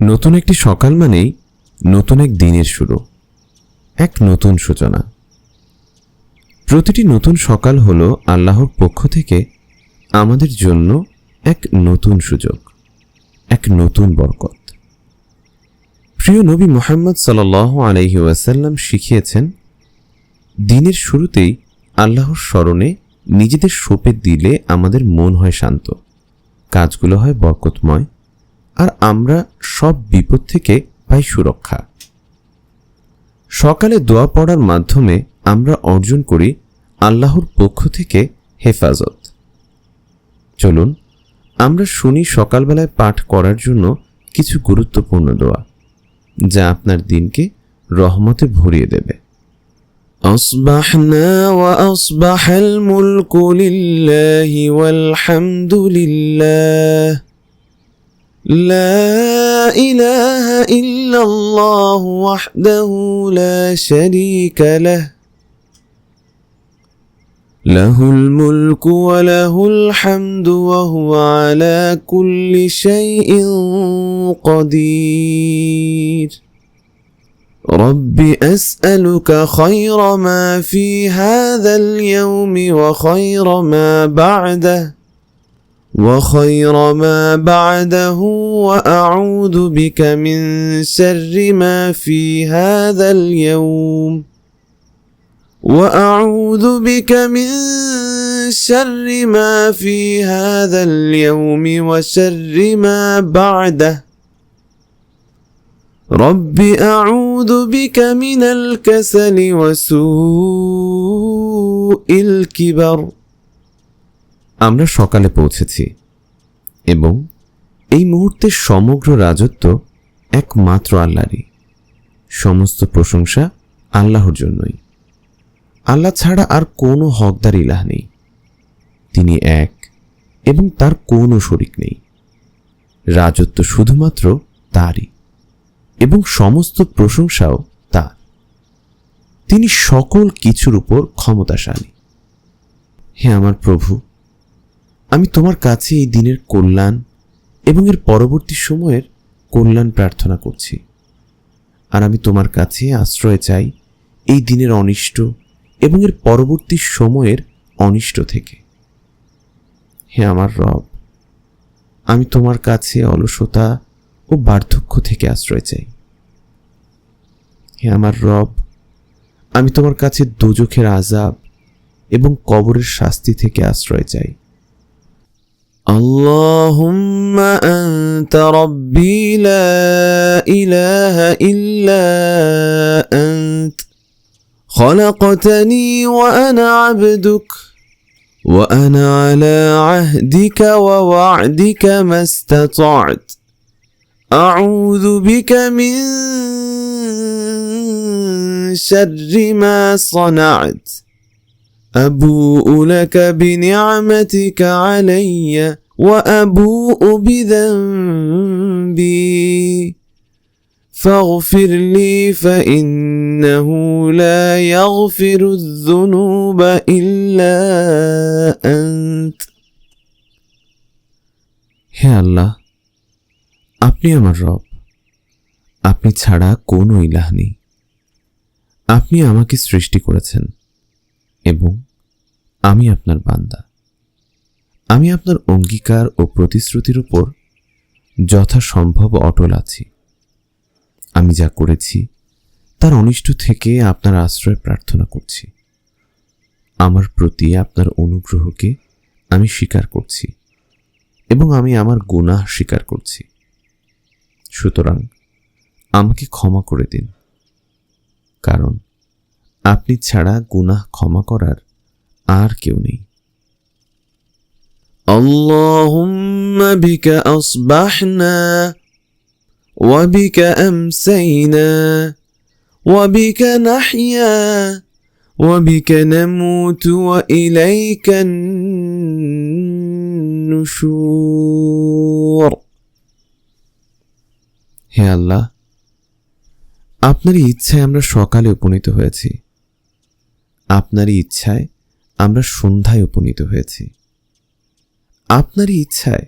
নতুন একটি সকাল মানেই নতুন এক দিনের শুরু, এক নতুন সূচনা। প্রতিটি নতুন সকাল হলো আল্লাহর পক্ষ থেকে আমাদের জন্য এক নতুন সুযোগ, এক নতুন বরকত। প্রিয় নবী মোহাম্মদ সাল আলহি ওয়াসাল্লাম শিখিয়েছেন, দিনের শুরুতেই আল্লাহর স্মরণে নিজেদের সোপে দিলে আমাদের মন হয় শান্ত, কাজগুলো হয় বরকতময় আর আমরা সব বিপদ থেকে পাই সুরক্ষা সকালে দোয়া পড়ার মাধ্যমে আমরা অর্জন করি আল্লাহর পক্ষ থেকে হেফাজত চলুন আমরা শুনি সকালবেলায় পাঠ করার জন্য কিছু গুরুত্বপূর্ণ দোয়া যা আপনার দিনকে রহমতে ভরিয়ে দেবে أصبحنا وأصبح الملك لله والحمد لله لا إله إلا الله وحده لا شريك له. له الملك وله الحمد وهو على كل شيء قدير. رب أسألك خير ما في هذا اليوم وخير ما بعده. وخير ما بعده وأعوذ بك من شر ما في هذا اليوم. وأعوذ بك من شر ما في هذا اليوم وشر ما بعده. رب أعوذ بك من الكسل وسوء الكبر. আমরা সকালে পৌঁছেছি এবং এই মুহূর্তে সমগ্র রাজত্ব একমাত্র আল্লাহরই। সমস্ত প্রশংসা আল্লাহর জন্যই। আল্লাহ ছাড়া আর কোনো হকদার ইলাহ নেই। তিনি এক এবং তার কোনো শরিক নেই। রাজত্ব শুধুমাত্র তারই এবং সমস্ত প্রশংসাও তার। তিনি সকল কিছুর উপর ক্ষমতাশালী। হে আমার প্রভু আমি তোমার কাছে এই দিনের কল্যাণ এবং এর পরবর্তী সময়ের কল্যাণ প্রার্থনা করছি। আর আমি তোমার কাছে আশ্রয় চাই এই দিনের অনিষ্ট এবং এর পরবর্তী সময়ের অনিষ্ট থেকে। হে আমার রব, আমি তোমার কাছে অলসতা ও বার্ধক্য থেকে আশ্রয় চাই। হে আমার রব, আমি তোমার কাছে দোজখের আজাব এবং কবরের শাস্তি থেকে আশ্রয় চাই। اللهم أنت ربي لا إله إلا أنت. خلقتني وأنا عبدك وأنا على عهدك ووعدك ما استطعت. أعوذ بك من شر ما صنعت. أبوء لك بنعمتك علي وأبوء بذنبي فاغفر لي فإنه لا يغفر الذنوب إلا أنت হে আল্লাহ আপনি আমার রব আপনি ছাড়া কোনো ইলাহ নেই আপনি আমাকে সৃষ্টি করেছেন এবং আমি আপনার বান্দা। আমি আপনার অঙ্গীকার ও প্রতিশ্রুতির উপর যথাসম্ভব অটল আছি। আমি যা করেছি, তার অনিষ্ট থেকে আপনার আশ্রয় প্রার্থনা করছি। আমার প্রতি আপনার অনুগ্রহকে আমি স্বীকার করছি এবং আমি আমার গুনাহ স্বীকার করছি। সুতরাং আমাকে ক্ষমা করে দিন। কারণ আপনি ছাড়া গুনাহ ক্ষমা করার আর কেউ নেই اللهم بك أصبحنا وبك أمسينا وبك نحيا وبك نموت وإليك النشور হে আল্লাহ আপনারই ইচ্ছায় আমরা সকালে উপনীত হয়েছি আপনারই ইচ্ছায় আমরা সন্ধ্যায় উপনীত হয়েছি আপনারই ইচ্ছায়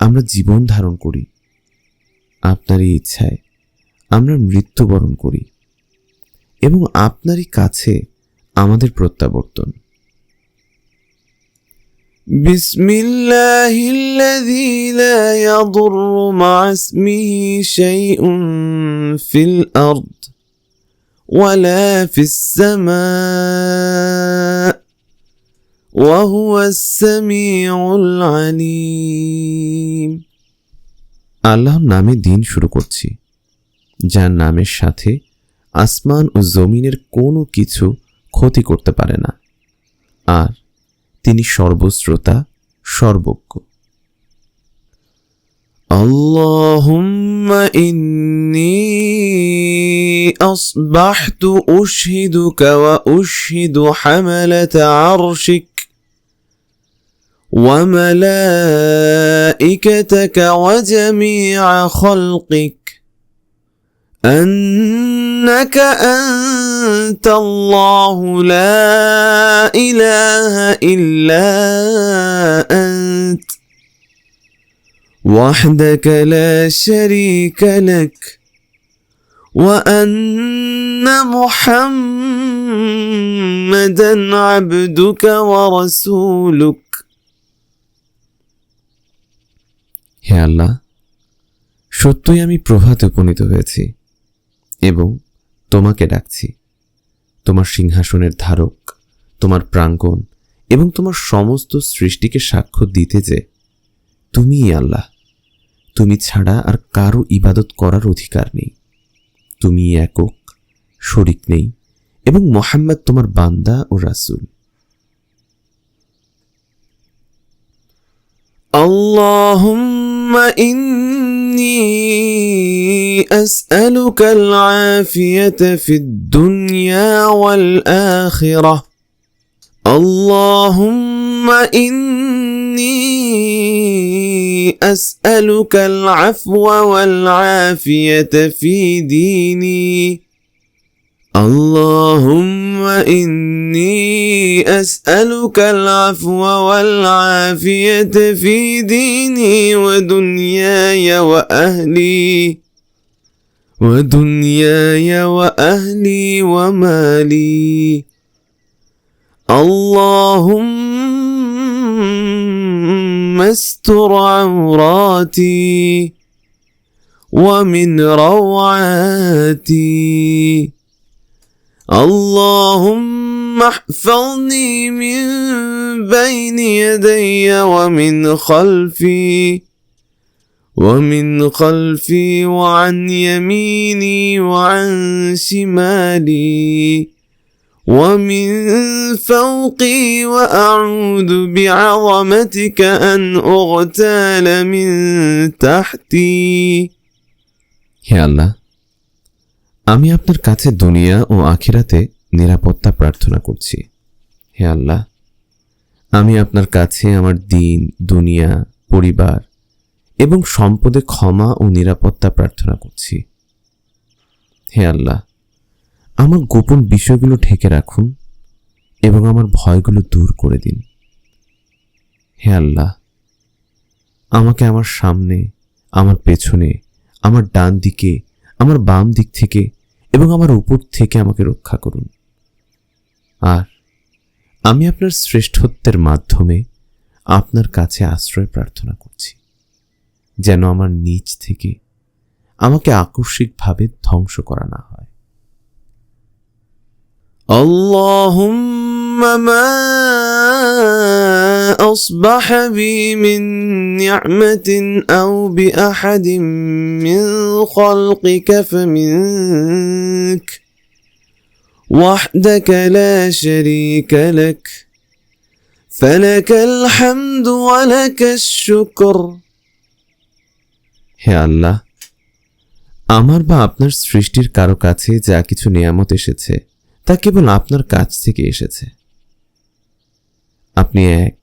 আমরা জীবন ধারণ করি আপনার আপনারই ইচ্ছায় আমরা মৃত্যুবরণ করি এবং আপনারই কাছে আমাদের প্রত্যাবর্তন بسم الله الذي لا يضر مع اسمه شيء في الأرض ولا في السماء وهو السميع العليم আল্লাহর নামে দিন শুরু করছি যার নামের সাথে আসমান ও জমিনের কোনো কিছু ক্ষতি করতে পারে না আর তিনি সর্বশ্রোতা সর্বজ্ঞ اللهم إني أصبحت أشهدك وأشهد حملة عرشك وملائكتك وجميع خلقك. أنك أنت الله لا إله إلا أنت. وحدك لا شريك لك. وأن محمدا عبدك ورسولك হে আল্লাহ সত্যই আমি প্রভাতে উপনীত হয়েছি এবং তোমাকে ডাকছি তোমার সিংহাসনের ধারক তোমার প্রাঙ্গণ এবং তোমার সমস্ত সৃষ্টিকে সাক্ষ্য দিতে যে তুমিই আল্লাহ তুমি ছাড়া আর কারো ইবাদত করার অধিকার নেই তুমি একক শরিক নেই এবং মোহাম্মদ তোমার বান্দা ও রাসূল اللهم إني أسألك العافية في الدنيا والآخرة اللهم إني أسألك العفو والعافية في ديني. اللهم إني أسألك العفو والعافية في ديني ودنياي وأهلي. ودنياي وأهلي ومالي. اللهم استر عوراتي ومن روعاتي. اللهم احفظني من بين يدي ومن خلفي ومن خلفي وعن يميني وعن شمالي. ومن فوقي واعوذ بعظمتك ان اغتال من تحتي يا الله আমি আপনার কাছে দুনিয়া ও আখিরাতে নিরাপত্তা প্রার্থনা করছি হে আল্লাহ আমি আপনার কাছে আমার দিন দুনিয়া পরিবার এবং সম্পদে ক্ষমা ও নিরাপত্তা প্রার্থনা করছি হে আল্লাহ আমার গোপন বিষয়গুলো ঢেকে রাখুন এবং আমার ভয়গুলো দূর করে দিন। হে আল্লাহ, আমাকে আমার সামনে, আমার পেছনে, আমার ডান দিকে, আমার বাম দিক থেকে এবং আমার উপর থেকে আমাকে রক্ষা করুন। আর আমি আপনার শ্রেষ্ঠত্বের মাধ্যমে আপনার কাছে আশ্রয় প্রার্থনা করছি, যেন আমার নিচ থেকে আমাকে আকস্মিকভাবে ধ্বংস করা না হয়। اللهم ما أصبح بي من نعمة أو بأحد من خلقك فمنك وحدك لا شريك لك فلك الحمد ولك الشكر হে আল্লাহ আমার বা আপনার সৃষ্টির কারো কাছে যা কিছু নিয়ামত এসেছে তা কেবল আপনার কাছ থেকে এসেছে আপনি এক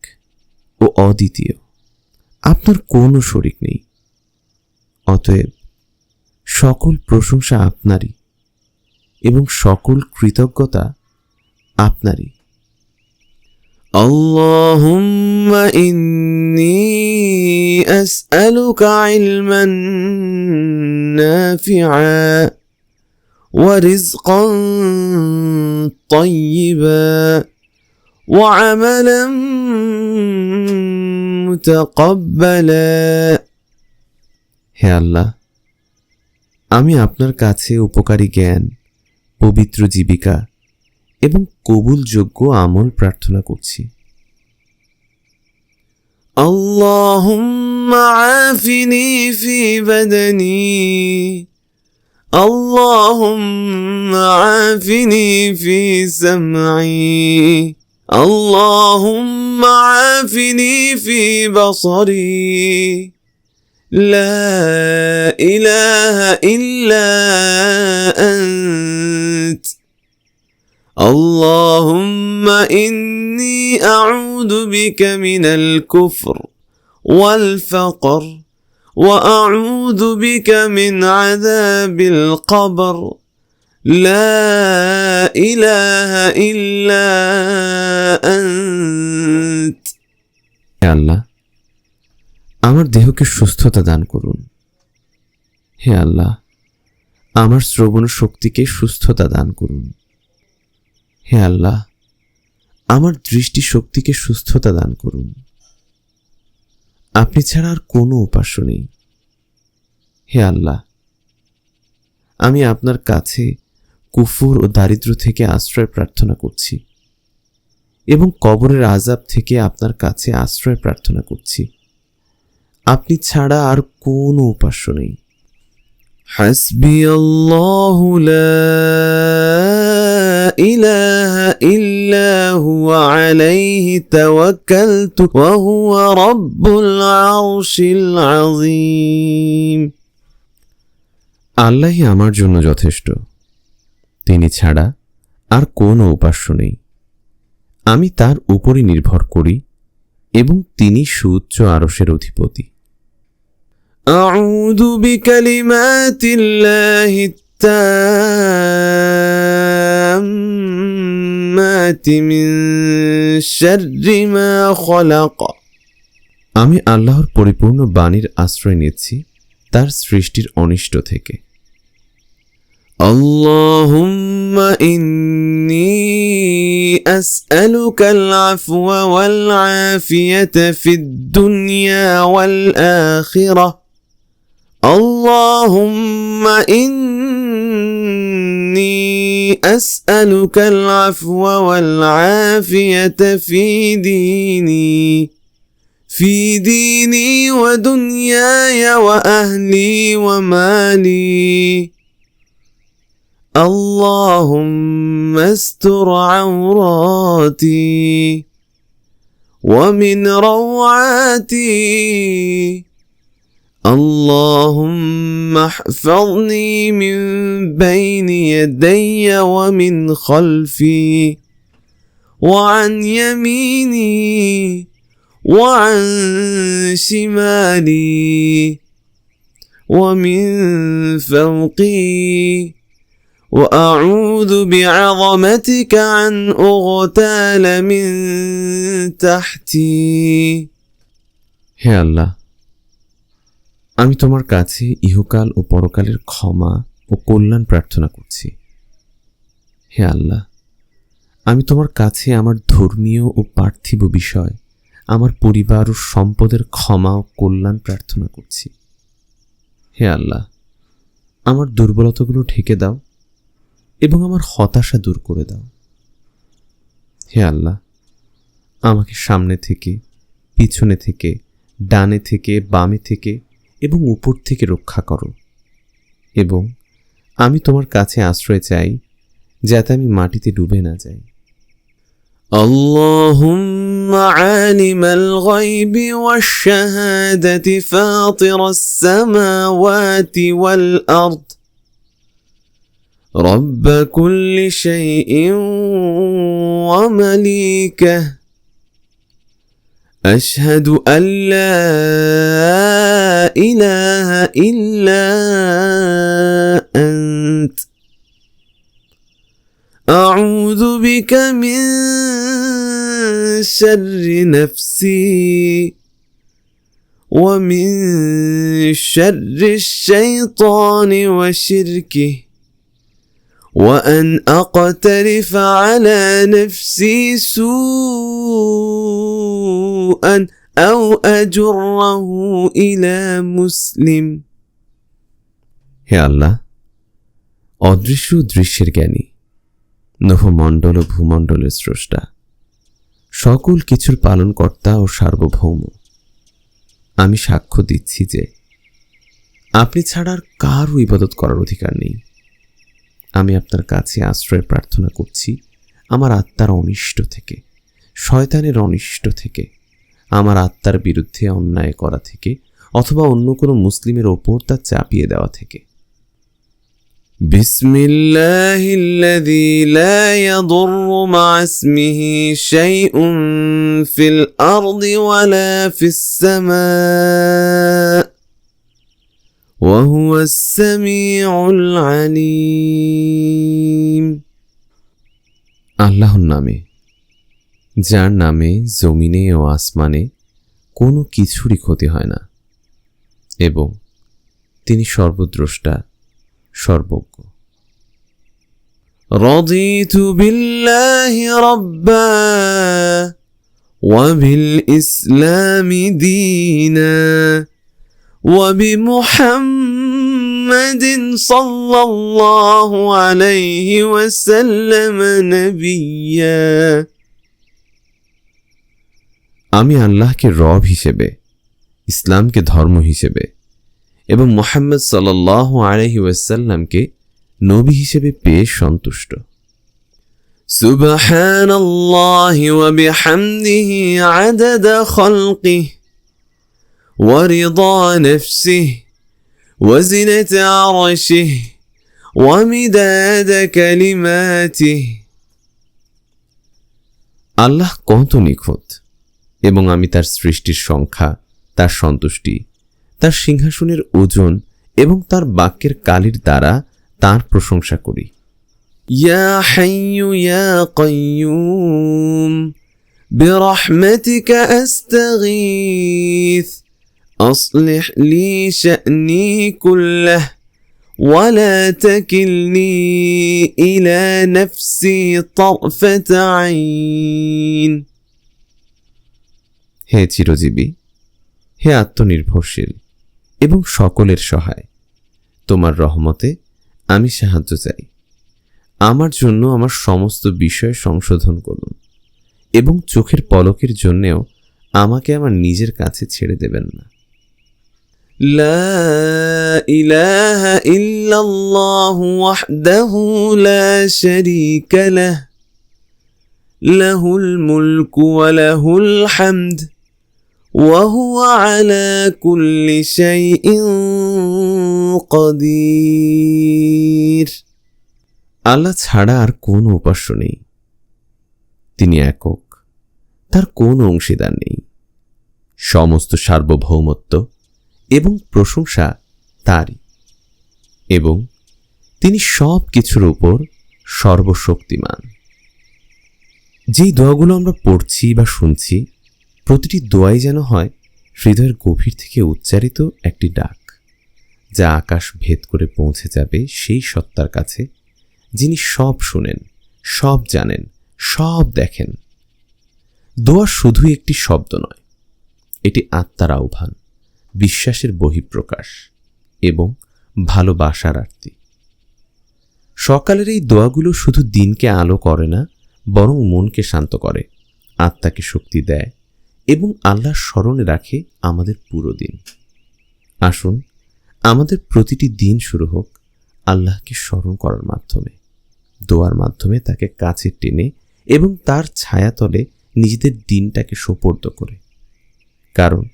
ও অদ্বিতীয় আপনার কোনো শরিক নেই অতএব সকল প্রশংসা আপনারই এবং সকল কৃতজ্ঞতা আপনারই اللهم إني أسألك علما نافعا ورزقا طيبا وعملا متقبلا হে আল্লাহ আমি আপনার কাছে উপকারী জ্ঞান পবিত্র জীবিকা এবং কবুলযোগ্য আমল প্রার্থনা করছি اللهم عافني في بدني اللهم عافني في سمعي. اللهم عافني في بصري. لا إله إلا أنت. اللهم إني أعوذ بك من الكفر والفقر واعوذ بك من عذاب القبر لا اله الا انت يا الله আমার দেহকে সুস্থতা দান করুন হে আল্লাহ আমার শ্রবণ শক্তিকে সুস্থতা দান করুন হে আল্লাহ আমার দৃষ্টি শক্তিকে সুস্থতা দান করুন আপনি ছাড়া আর কোনো উপাস্য নেই। হে আল্লাহ, আমি আপনার কাছে কুফুর ও দারিদ্র থেকে আশ্রয় প্রার্থনা করছি এবং কবরের আজাব থেকে আপনার কাছে আশ্রয় প্রার্থনা করছি। আপনি ছাড়া আর কোনো উপাস্য নেই। হাসবি আল্লাহ إله إلا هو عليه توكلت وهو رب العرش العظيم আল্লাহই আমার জন্য যথেষ্ট তিনি ছাড়া আর কোনো উপাস্য নেই আমি তার উপরই নির্ভর করি এবং তিনি সুউচ্চ আরসের অধিপতি أعوذ بكلمات الله التامات من شر ما خلق আমি আল্লাহর পরিপূর্ণ বাণীর আশ্রয় নিচ্ছি তার সৃষ্টির অনিষ্ট থেকে اللهم إني أسألك العفو والعافية في الدنيا والآخرة اللهم إني أسألك العفو والعافية في ديني. في ديني ودنياي وأهلي ومالي. اللهم استر عوراتي ومن روعاتي. اللهم احفظني من بين يدي ومن خلفي وعن يميني وعن شمالي ومن فوقي وأعوذ بعظمتك عن أغتال من تحتي. يا الله আমি তোমার কাছে ইহকাল ও পরকালের ক্ষমা ও কল্যাণ প্রার্থনা করছি। হে আল্লাহ, আমি তোমার কাছে আমার ধর্মীয় ও পার্থিব বিষয়, আমার পরিবার ও সম্পদের ক্ষমা ও কল্যাণ প্রার্থনা করছি। হে আল্লাহ, আমার দুর্বলতাগুলো ঢেকে দাও এবং আমার হতাশা দূর করে দাও। হে আল্লাহ, আমাকে সামনে থেকে, পিছনে থেকে, ডানে থেকে, বামে থেকে এবং উপর থেকে রক্ষা করো এবং আমি তোমার কাছে আশ্রয় চাই যাতে আমি মাটিতে ডুবে না যাই اللهم عالم الغيب والشهادة فاطر السماوات والأرض رب كل شيء ومليكه أشهد أن لا إله إلا أنت. أعوذ بك من شر نفسي ومن شر الشيطان وشركه. وأن أقترف على نفسي سوءا أو أجره إلى مسلم হে আল্লাহ অদৃশ্য ও দৃশ্যের জ্ঞানী নভমণ্ডল ও ভূমণ্ডলের স্রষ্টা সকল কিছুর পালনকর্তা ও সার্বভৌম আমি সাক্ষ্য দিচ্ছি যে আপনি ছাড়া আর কারও ইবাদত করার অধিকার নেই আমি আপনার কাছে আশ্রয় প্রার্থনা করছি আমার আত্মার অনিষ্ট থেকে শয়তানের অনিষ্ট থেকে আমার আত্মার বিরুদ্ধে অন্যায় করা থেকে অথবা অন্য কোনো মুসলিমের ওপর তা চাপিয়ে দেওয়া থেকে بسم الله الذي لا يضر مع اسمه شيء في الأرض ولا في السماء وهو السميع العليم আল্লাহর নামে যার নামে জমিনে ও আসমানে কোনো কিছুরই ক্ষতি হয় না এবং তিনি সর্বদ্রষ্টা সর্বজ্ঞ رضيت بالله ربا وبالإسلام دينا وبمحمد صلى الله عليه وسلم نبيا আমি আল্লাহকে রব হিসেবে ইসলামকে ধর্ম হিসেবে এবং মোহাম্মদ সাল্লাহ আলহি ওয়াসাল্লামকে নবী হিসেবে পেয়ে সন্তুষ্ট سبحان الله وبحمده عدد خلقه ورضا نفسه وزنة عرشه ومداد كلماته আল্লাহ কত নিখুঁত এবং আমি তার সৃষ্টির সংখ্যা তার সন্তুষ্টি তার সিংহাসনের ওজন এবং তার বাক্যের কালির দ্বারা তার প্রশংসা করি ইয়া হাইয়ু ইয়া কাইয়ুম برحمتك أستغيث أصلح لي شأني كله ولا تكلني إلى نفسي طرفة عين হে চিরজীবী হে আত্মনির্ভরশীল এবং সকলের সহায় তোমার রহমতে আমি সাহায্য চাই আমার জন্য আমার সমস্ত বিষয় সংশোধন করুন এবং চোখের পলকের জন্যেও আমাকে আমার নিজের কাছে ছেড়ে দেবেন না لا إله إلا الله وحده لا شريك له له الملك وله الحمد وهو على كل شيء قدير আল্লাহ ছাড়া আর কোনো উপাস্য নেই তিনি একক তার কোনো অংশীদার নেই সমস্ত সার্বভৌমত্ব এবং প্রশংসা তারই। এবং তিনি সব কিছুর উপর সর্বশক্তিমান। যেই দোয়াগুলো আমরা পড়ছি বা শুনছি, প্রতিটি দোয়াই যেন হয় হৃদয়ের গভীর থেকে উচ্চারিত একটি ডাক, যা আকাশ ভেদ করে পৌঁছে যাবে সেই সত্তার কাছে, যিনি সব শুনেন, সব জানেন, সব দেখেন। দোয়া শুধু একটি শব্দ নয়, এটি আত্মার আহ্বান। বিশ্বাসের বহিঃপ্রকাশ এবং ভালোবাসার আরতি। সকালের এই দোয়াগুলো শুধু দিনকে আলো করে না, বরং মনকে শান্ত করে, আত্মাকে শক্তি দেয় এবং আল্লাহ স্মরণে রাখে আমাদের পুরো দিন। আসুন, আমাদের প্রতিটি দিন শুরু হোক আল্লাহকে স্মরণ করার মাধ্যমে, দোয়ার মাধ্যমে তাকে কাছে টেনে এবং তার ছায়াতলে নিজেদের দিনটাকে সোপর্দ করে। কারণ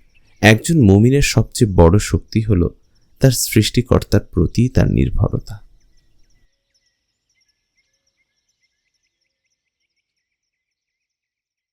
একজন মমিনের সবচেয়ে বড় শক্তি হল তার সৃষ্টিকর্তার প্রতি তার নির্ভরতা।